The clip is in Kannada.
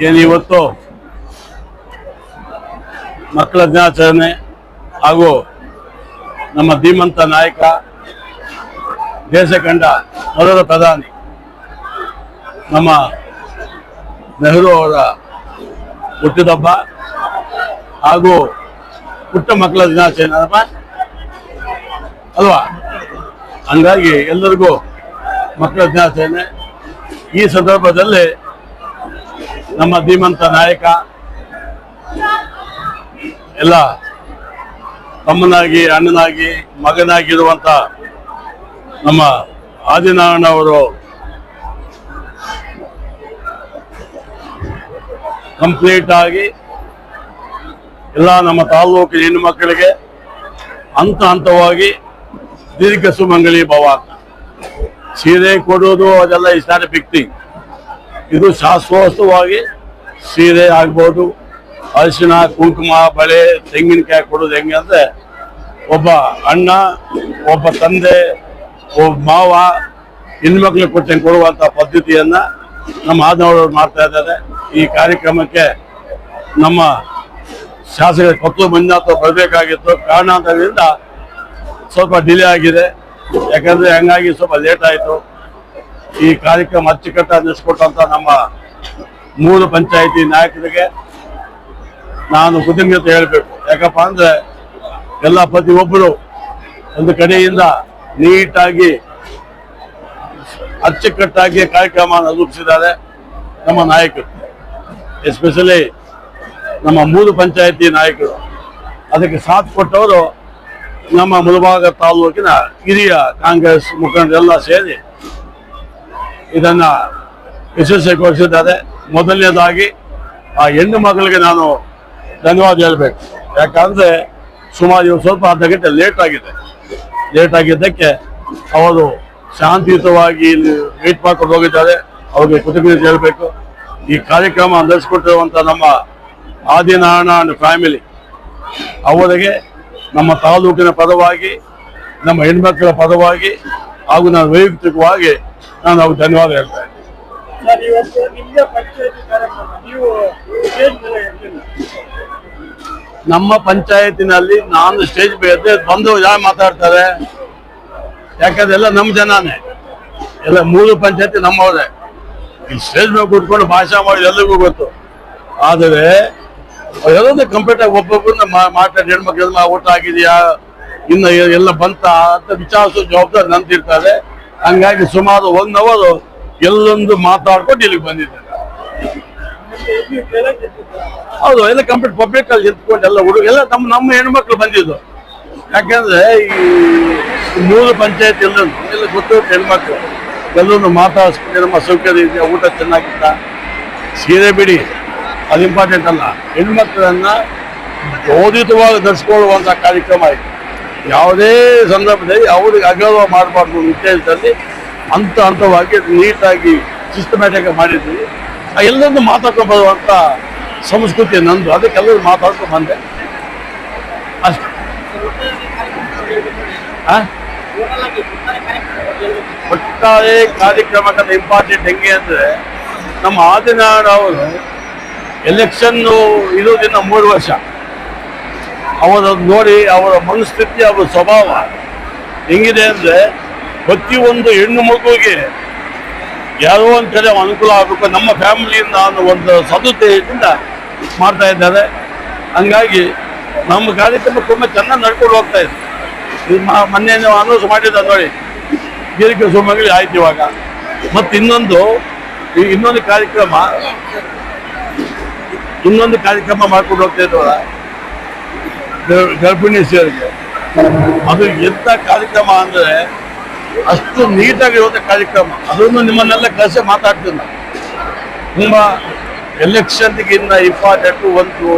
ಏನು ಇವತ್ತು ಮಕ್ಕಳ ದಿನಾಚರಣೆ ಹಾಗೂ ನಮ್ಮ ಧೀಮಂತ ನಾಯಕ ದೇಶ ಕಂಡ ಮೊದಲ ಪ್ರಧಾನಿ, ನಮ್ಮ ನೆಹರು ಅವರ ಹುಟ್ಟಿದಬ್ಬ ಹಾಗೂ ಪುಟ್ಟ ಮಕ್ಕಳ ದಿನಾಚರಣೆ ಅಲ್ವಾ? ಅಲ್ವಾ ಹಂಗಾಗಿ ಎಲ್ಲರಿಗೂ ಮಕ್ಕಳ ದಿನಾಚರಣೆ ಈ ಸಂದರ್ಭದಲ್ಲಿ ನಮ್ಮ ಧೀಮಂತ ನಾಯಕ. ಎಲ್ಲ ತಮ್ಮನಾಗಿ, ಅಣ್ಣನಾಗಿ, ಮಗನಾಗಿರುವಂತ ನಮ್ಮ ಆದಿನಾರಾಯಣ ಅವರು ಕಂಪ್ಲೀಟ್ ಆಗಿ ಎಲ್ಲ ನಮ್ಮ ತಾಲೂಕಿನ ಹೆಣ್ಣು ಮಕ್ಕಳಿಗೆ ಹಂತ ಹಂತವಾಗಿ ದೀರ್ಘ ಸುಮಂಗಲಿ ಭವ ಸೀರೆ ಕೊಡೋದು ಅದೆಲ್ಲ ಇಸ್ ನಾಟ್ ಎ ಇದು ಶಾಶ್ವತವಾಗಿ ಸೀರೆ ಆಗ್ಬೋದು, ಅರಿಶಿನ, ಕುಂಕುಮ, ಬಳೆ, ತೆಂಗಿನಕಾಯಿ ಕೊಡೋದು ಹೆಂಗೆ ಅಂದ್ರೆ ಒಬ್ಬ ಅಣ್ಣ, ಒಬ್ಬ ತಂದೆ, ಒಬ್ಬ ಮಾವ, ಹೆಣ್ಮಕ್ಳಿಗೆ ಕೊಟ್ಟಂಗೆ ಕೊಡುವಂತ ಪದ್ಧತಿಯನ್ನ ನಮ್ಮ ಆದವರು ಮಾಡ್ತಾ ಇದ್ದಾರೆ. ಈ ಕಾರ್ಯಕ್ರಮಕ್ಕೆ ನಮ್ಮ ಶಾಸಕ ಕೊತ್ತು ಮಂಜುನಾಥ ಬರಬೇಕಾಗಿತ್ತು. ಕಾರಣಾಂತರದಿಂದ ಸ್ವಲ್ಪ ಡಿಲೇ ಆಗಿದೆ. ಯಾಕಂದ್ರೆ ಹಂಗಾಗಿ ಸ್ವಲ್ಪ ಲೇಟ್ ಆಯಿತು. ಈ ಕಾರ್ಯಕ್ರಮ ಅಚ್ಚುಕಟ್ಟಾಗಿ ನಡೆಸಿಕೊಟ್ಟಂತ ನಮ್ಮ ಮೂರು ಪಂಚಾಯಿತಿ ನಾಯಕರಿಗೆ ನಾನು ಕೃತಜ್ಞತೆ ಹೇಳಬೇಕು. ಯಾಕಪ್ಪ ಅಂದ್ರೆ ಎಲ್ಲ ಪ್ರತಿಯೊಬ್ಬರು ಒಂದು ಕಡೆಯಿಂದ ನೀಟಾಗಿ ಅಚ್ಚುಕಟ್ಟಾಗಿ ಕಾರ್ಯಕ್ರಮ ರೂಪಿಸಿದ್ದಾರೆ ನಮ್ಮ ನಾಯಕರು. ಎಸ್ಪೆಷಲಿ ನಮ್ಮ ಮೂರು ಪಂಚಾಯಿತಿ ನಾಯಕರು. ಅದಕ್ಕೆ ಸಾಥ್ ಕೊಟ್ಟವರು ನಮ್ಮ ಮುಳಬಾಗ ತಾಲೂಕಿನ ಹಿರಿಯ ಕಾಂಗ್ರೆಸ್ ಮುಖಂಡರೆಲ್ಲ ಸೇರಿ ಇದನ್ನ ಯಶಸ್ವಿಗೊಳಿಸಿದ್ದಾರೆ ಮೊದಲನೇದಾಗಿ ಆ ಹೆಣ್ಣು ಮಗಳಿಗೆ ನಾನು ಧನ್ಯವಾದ ಹೇಳಬೇಕು. ಯಾಕಂದ್ರೆ ಸುಮಾರು ಇವರು ಸ್ವಲ್ಪ ಅರ್ಧ ಗಂಟೆ ಲೇಟ್ ಆಗಿದೆ. ಲೇಟ್ ಆಗಿದ್ದಕ್ಕೆ ಅವರು ಶಾಂತಿಯುತವಾಗಿ ಇಲ್ಲಿ ವೇಟ್ ಮಾಡ್ಕೊಂಡು ಹೋಗಿದ್ದಾರೆ. ಅವರಿಗೆ ಕೃತಜ್ಞತೆ ಹೇಳಬೇಕು. ಈ ಕಾರ್ಯಕ್ರಮ ನಡೆಸಿಕೊಟ್ಟಿರುವಂಥ ನಮ್ಮ ಆದಿನಾರಾಯಣ ಫ್ಯಾಮಿಲಿ ಅವರಿಗೆ ನಮ್ಮ ತಾಲೂಕಿನ ಪದವಾಗಿ ನಮ್ಮ ಹೆಣ್ಮಕ್ಕಳ ಪದವಾಗಿ ಹಾಗೂ ನಾನು ವೈಯಕ್ತಿಕವಾಗಿ ನಾನು ಅವ್ರಿಗೆ ಧನ್ಯವಾದ ಹೇಳ್ತಾ ಇದ್ದೀನಿ ನಮ್ಮ ಪಂಚಾಯತಿನಲ್ಲಿ ನಾನು ಸ್ಟೇಜ್ ಬೇರೆ ಬಂದು ಯಾರು ಮಾತಾಡ್ತಾರೆ? ಯಾಕಂದ್ರೆ ಎಲ್ಲ ನಮ್ಮ ಜನನೇ. ಎಲ್ಲ ಮೂರು ಪಂಚಾಯತಿ ನಮ್ಮವರೇ. ಈ ಸ್ಟೇಜ್ ಮೇಲೆ ಕೂತ್ಕೊಂಡು ಭಾಷಣ ಮಾಡಿ ಎಲ್ಲರಿಗೂ ಗೊತ್ತು. ಆದರೆ ಎಲ್ಲೊಂದು ಕಂಪ್ಲೀಟ್ ಆಗಿ ಒಬ್ಬೊಬ್ಬರನ್ನ ಮಾತಾಡಿ ಹೆಣ್ಮಕ್ಳೆಲ್ಲ ಊಟ ಆಗಿದೆಯಾ ಇನ್ನು ಎಲ್ಲ ಬಂತ ಅಂತ ವಿಚಾರಿಸೋ ಜವಾಬ್ದಾರಿ ನಂತಿರ್ತಾರೆ ಹಂಗಾಗಿ ಸುಮಾರು ಒನ್ ಅವರು ಎಲ್ಲೊಂದು ಮಾತಾಡ್ಕೊಂಡು ಇಲ್ಲಿಗೆ ಬಂದಿದ್ದಾರೆ? ಹೌದು, ಎಲ್ಲ ಕಂಪ್ಲೀಟ್ ಪಬ್ಲಿಕ್ ಅಲ್ಲಿ ನಿಂತ್ಕೊಂಡು ಎಲ್ಲ ಹುಡುಗ ಎಲ್ಲ ನಮ್ಮ ನಮ್ಮ ಹೆಣ್ಮಕ್ಳು ಬಂದಿದ್ದು. ಯಾಕೆಂದ್ರೆ ಈ ಮೂರು ಪಂಚಾಯತ್ ಎಲ್ಲ ಎಲ್ಲ ಗೊತ್ತು ಹೆಣ್ಮಕ್ಳು. ಎಲ್ಲೊಂದು ಮಾತಾಡಿಸ್ಕೊಂಡು ನಮ್ಮ ಸೌಕರ್ಯ ಇದೆಯಾ ಊಟ ಚೆನ್ನಾಗಿತ್ತ? ಸೀರೆ ಬಿಡಿ. ಅದು ಇಂಪಾರ್ಟೆಂಟ್ ಅಲ್ಲ. ಹೆಣ್ಮಕ್ಳನ್ನ ಓದಿತವಾಗಿ ನಡೆಸ್ಕೊಳ್ಳುವಂಥ ಕಾರ್ಯಕ್ರಮ ಇದು. ಯಾವುದೇ ಸಂದರ್ಭದಲ್ಲಿ ಅವ್ರಿಗೆ ಅಗೌರವ ಮಾಡಬಾರ್ದು ಉದ್ದೇಶದಲ್ಲಿ ಹಂತ ಹಂತವಾಗಿ ನೀಟಾಗಿ ಸಿಸ್ಟಮ್ಯಾಟಿಕ್ ಮಾಡಿದ್ವಿ. ಎಲ್ಲರನ್ನು ಮಾತಾಡ್ಕೊಂಡು ಬರುವಂಥ ಸಂಸ್ಕೃತಿ ನಂದು. ಅದಕ್ಕೆ ಎಲ್ಲರೂ ಮಾತಾಡ್ಕೊಂಡು ಬಂದೆ? ಒಟ್ಟಾರೆ ಕಾರ್ಯಕ್ರಮಕ್ಕೆ ಇಂಪಾರ್ಟೆಂಟ್ ಹೆಂಗೆ ಅಂದ್ರೆ, ನಮ್ಮ ಆದಿನಾಡ್ ಅವರು ಎಲೆಕ್ಷನ್ ಇರೋದಿನ ಮೂರು ವರ್ಷ. ಅವರ ನೋಡಿ, ಅವರ ಮನಸ್ಥಿತಿ, ಅವರ ಸ್ವಭಾವ ಹೆಂಗಿದೆ ಅಂದ್ರೆ ಪ್ರತಿಯೊಂದು ಹೆಣ್ಣು ಮಗುವಿಗೆ ಯಾರೋ ಒಂದು ಕಡೆ ಅನುಕೂಲ ಆಗಬೇಕು. ನಮ್ಮ ಫ್ಯಾಮಿಲಿಯಿಂದ ಅನ್ನೋ ಒಂದು ಸದುದ್ದೇಶದಿಂದ ಮಾಡ್ತಾ ಇದ್ದಾರೆ. ಹಂಗಾಗಿ ನಮ್ಮ ಕಾರ್ಯಕ್ರಮ ತುಂಬ ಚೆನ್ನಾಗಿ ನಡ್ಕೊಂಡು ಹೋಗ್ತಾ ಇದೆ. ಇದು ಮೊನ್ನೆ ನೀವು ಅನೌನ್ಸ್ ಮಾಡಿದ್ದ ನೋಡಿ, ದೀರ್ಘ ಸುಮಂಗಲಿ ಆಯ್ತು ಇವಾಗ. ಮತ್ತು ಇನ್ನೊಂದು, ಈ ಇನ್ನೊಂದು ಕಾರ್ಯಕ್ರಮ ಇನ್ನೊಂದು ಕಾರ್ಯಕ್ರಮ ಮಾಡ್ಕೊಂಡು ಹೋಗ್ತಾ ಇದ್ವಲ್ಲ ಗರ್- ಗರ್ಭಿಣಿಯರಿಗೆ ಅದು ಎಂತ ಕಾರ್ಯಕ್ರಮ ಅಂದರೆ ಅಷ್ಟು ನೀಟಾಗಿರುವಂಥ ಕಾರ್ಯಕ್ರಮ. ಅದನ್ನು ನಿಮ್ಮನ್ನೆಲ್ಲ ಕಳಿಸಿ ಮಾತಾಡ್ತೀನಿ. ತುಂಬ ಎಲೆಕ್ಷನ್ಗಿಂತ ಇಂಪಾರ್ಟೆಂಟ್ ಒಂದು